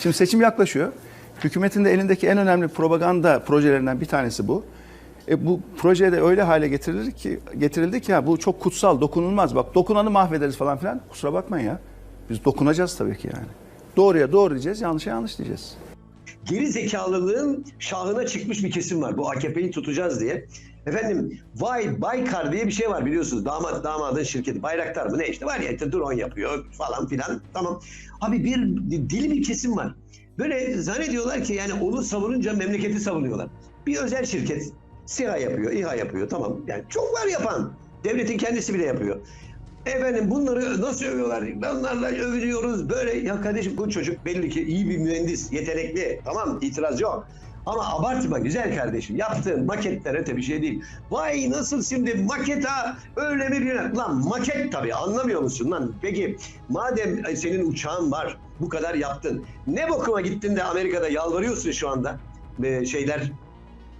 Şimdi seçim yaklaşıyor. Hükümetin de elindeki en önemli propaganda projelerinden bir tanesi bu. E bu proje de öyle hale getirildi ki getirildi ki ya bu çok kutsal, dokunulmaz. Bak dokunanı mahvederiz falan filan. Kusura bakmayın ya. Biz dokunacağız tabii ki yani. Doğruya doğru diyeceğiz, yanlışa yanlış diyeceğiz. Geri zekalılığın şahına çıkmış bir kesim var. Bu AKP'yi tutacağız diye. Efendim Vay Baykar diye bir şey var biliyorsunuz. Damat damadın şirketi Bayraktar mı ne işte var ya drone yapıyor falan filan. Tamam. Abi bir deli bir kesim var. Böyle zannediyorlar ki yani onu savununca memleketi savunuyorlar. Bir özel şirket SİHA yapıyor, İHA yapıyor tamam. Yani çok var yapan. Devletin kendisi bile yapıyor. Efendim bunları nasıl övüyorlar? Onlarla övünüyoruz böyle. Ya kardeşim bu çocuk belli ki iyi bir mühendis, yetenekli. Tamam itiraz yok. Ama abartma güzel kardeşim. Yaptığın maketler öte bir şey değil. Vay nasıl şimdi maketa öyle mi bir... Lan maket tabii anlamıyor musun lan? Peki madem e, senin uçağın var bu kadar yaptın. Ne bokuma gittin de Amerika'da yalvarıyorsun şu anda? Ee, şeyler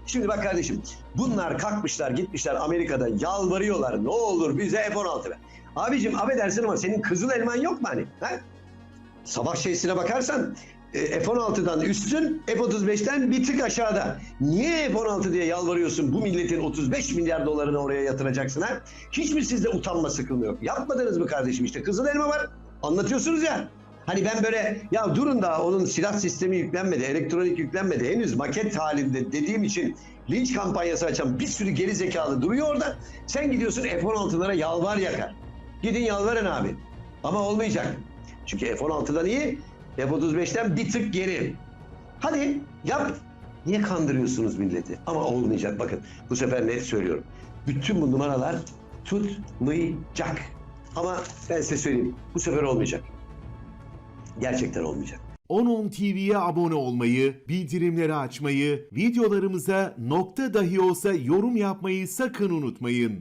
Şimdi bak kardeşim bunlar kalkmışlar gitmişler Amerika'da yalvarıyorlar ne olur bize F-16 ver. Abicim affedersin ama senin kızıl elman yok mu hani? Ha? Savaş şeysine bakarsan e, F-16'dan üstün F-35'ten bir tık aşağıda. Niye F-16 diye yalvarıyorsun bu milletin 35 milyar dolarını oraya yatıracaksın ha? Hiç mi sizde utanma sıkılma yok? Yapmadınız mı kardeşim işte kızıl elma var anlatıyorsunuz ya. Hani ben böyle ya durun da onun silah sistemi yüklenmedi, elektronik yüklenmedi. Henüz maket halinde dediğim için linç kampanyası açan bir sürü geri zekalı duruyor orada. Sen gidiyorsun F-16'lara yalvar yakar. Gidin yalvarın abi. Ama olmayacak. Çünkü F-16'dan iyi, F-35'ten bir tık geri. Hadi yap. Niye kandırıyorsunuz milleti? Ama olmayacak bakın. Bu sefer net söylüyorum. Bütün bu numaralar tutmayacak. Ama ben size söyleyeyim. Bu sefer olmayacak. Gerçekten olmayacak. 10.10 TV'ye abone olmayı, bildirimleri açmayı, videolarımıza nokta dahi olsa yorum yapmayı sakın unutmayın.